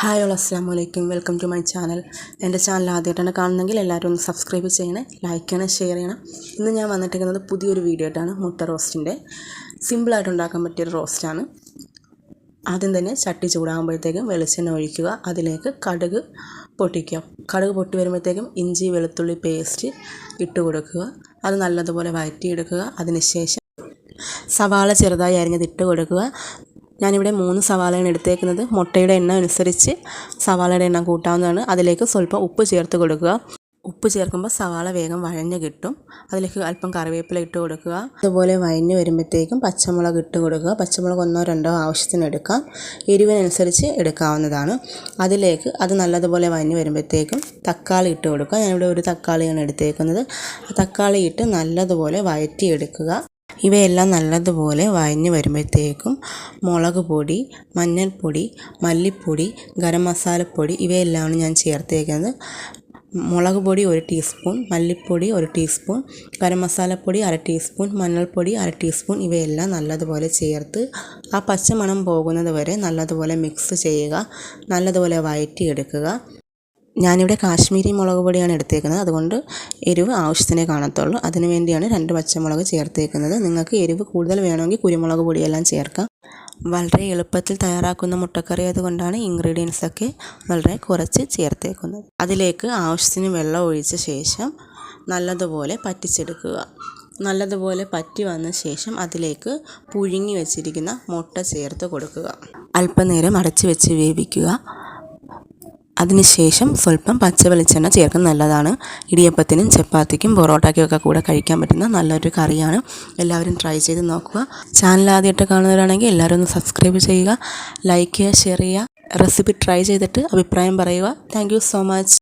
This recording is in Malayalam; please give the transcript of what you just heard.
ഹായ് ഓൾ അസ്സാം വലൈക്കും വെൽക്കം ടു മൈ ചാനൽ. എന്റെ ചാനൽ ആദ്യമായിട്ടാണ് കാണുന്നെങ്കിൽ എല്ലാവരും ഒന്ന് സബ്സ്ക്രൈബ് ചെയ്യണേ ലൈക്ക് ചെയ്യണം ഷെയർ ചെയ്യണം. ഇന്ന് ഞാൻ വന്നിട്ടിരിക്കുന്നത് പുതിയൊരു വീഡിയോ ആയിട്ടാണ് മുട്ട റോസ്റ്റിന്റെ. സിമ്പിളായിട്ട് ഉണ്ടാക്കാൻ പറ്റിയൊരു റോസ്റ്റാണ് ആദ്യം തന്നെ ചട്ടി ചൂടാകുമ്പോഴത്തേക്കും വെളിച്ചെണ്ണ ഒഴിക്കുക. അതിലേക്ക് കടുക് പൊട്ടിക്കുക. കടുക് പൊട്ടി വരുമ്പോഴത്തേക്കും ഇഞ്ചി വെളുത്തുള്ളി പേസ്റ്റ് ഇട്ട് കൊടുക്കുക. അത് നല്ലതുപോലെ വഴറ്റിയെടുക്കുക. അതിനുശേഷം സവാള ചെറുതായി അരിഞ്ഞത് ഇട്ട് കൊടുക്കുക. ഞാനിവിടെ മൂന്ന് സവാളയാണ് എടുത്തേക്കുന്നത്. മുട്ടയുടെ എണ്ണ അനുസരിച്ച് സവാളയുടെ എണ്ണം കൂട്ടാവുന്നതാണ്. അതിലേക്ക് സ്വല്പം ഉപ്പ് ചേർത്ത് കൊടുക്കുക. ഉപ്പ് ചേർക്കുമ്പോൾ സവാള വേഗം വഴഞ്ഞ് കിട്ടും. അതിലേക്ക് അല്പം കറിവേപ്പില ഇട്ട് കൊടുക്കുക. അതുപോലെ വഴഞ്ഞ് വരുമ്പോഴത്തേക്കും പച്ചമുളക് ഇട്ട് കൊടുക്കുക. പച്ചമുളക് ഒന്നോ രണ്ടോ ആവശ്യത്തിന് എടുക്കാം. എരിവിനനുസരിച്ച് എടുക്കാവുന്നതാണ്. അതിലേക്ക് അത് നല്ലതുപോലെ വഴഞ്ഞ് വരുമ്പോഴത്തേക്കും തക്കാളി ഇട്ട് കൊടുക്കുക. ഞാനിവിടെ ഒരു തക്കാളിയാണ് എടുത്തേക്കുന്നത്. തക്കാളി ഇട്ട് നല്ലതുപോലെ വഴറ്റിയെടുക്കുക. ഇവയെല്ലാം നല്ലതുപോലെ വഴഞ്ഞ് വരുമ്പോഴത്തേക്കും മുളക് പൊടി മഞ്ഞൾപ്പൊടി മല്ലിപ്പൊടി ഗരം മസാലപ്പൊടി ഇവയെല്ലാമാണ് ഞാൻ ചേർത്തേക്കുന്നത്. മുളക് പൊടി ഒരു ടീസ്പൂൺ മല്ലിപ്പൊടി ഒരു ടീസ്പൂൺ ഗരം മസാലപ്പൊടി അര ടീസ്പൂൺ മഞ്ഞൾപ്പൊടി അര ടീസ്പൂൺ ഇവയെല്ലാം നല്ലതുപോലെ ചേർത്ത് ആ പച്ചമണം പോകുന്നത് വരെ നല്ലതുപോലെ മിക്സ് ചെയ്യുക നല്ലതുപോലെ വഴറ്റിയെടുക്കുക. ഞാനിവിടെ കാശ്മീരി മുളക് പൊടിയാണ് എടുത്തേക്കുന്നത്. അതുകൊണ്ട് എരിവ് ആവശ്യത്തിനേ കാണത്തുള്ളൂ. അതിനു വേണ്ടിയാണ് രണ്ട് പച്ചമുളക് ചേർത്തേക്കുന്നത്. നിങ്ങൾക്ക് എരിവ് കൂടുതൽ വേണമെങ്കിൽ കുരുമുളക് പൊടിയെല്ലാം ചേർക്കാം. വളരെ എളുപ്പത്തിൽ തയ്യാറാക്കുന്ന മുട്ടക്കറി അതുകൊണ്ടാണ് ഇൻഗ്രീഡിയൻസൊക്കെ വളരെ കുറച്ച് ചേർത്തേക്കുന്നത്. അതിലേക്ക് ആവശ്യത്തിന് വെള്ളം ഒഴിച്ച ശേഷം നല്ലതുപോലെ പറ്റിച്ചെടുക്കുക. നല്ലതുപോലെ പറ്റി വന്ന ശേഷം അതിലേക്ക് പുഴുങ്ങി വെച്ചിരിക്കുന്ന മുട്ട ചേർത്ത് കൊടുക്കുക. അല്പനേരം അടച്ചു വെച്ച് വേവിക്കുക. അതിനുശേഷം സ്വല്പം പച്ച വെളിച്ചെണ്ണ ചേർക്കുന്നത് നല്ലതാണ്. ഇടിയപ്പത്തിനും ചപ്പാത്തിക്കും പൊറോട്ടയ്ക്കും ഒക്കെ കൂടെ കഴിക്കാൻ പറ്റുന്ന നല്ലൊരു കറിയാണ്. എല്ലാവരും ട്രൈ ചെയ്ത് നോക്കുക. ചാനൽ ആദ്യമായിട്ട് കാണുന്നവരാണെങ്കിൽ എല്ലാവരും ഒന്ന് സബ്സ്ക്രൈബ് ചെയ്യുക. ലൈക്ക് ചെയ്യുക ഷെയർ ചെയ്യുക. റെസിപ്പി ട്രൈ ചെയ്തിട്ട് അഭിപ്രായം പറയുക. Thank so much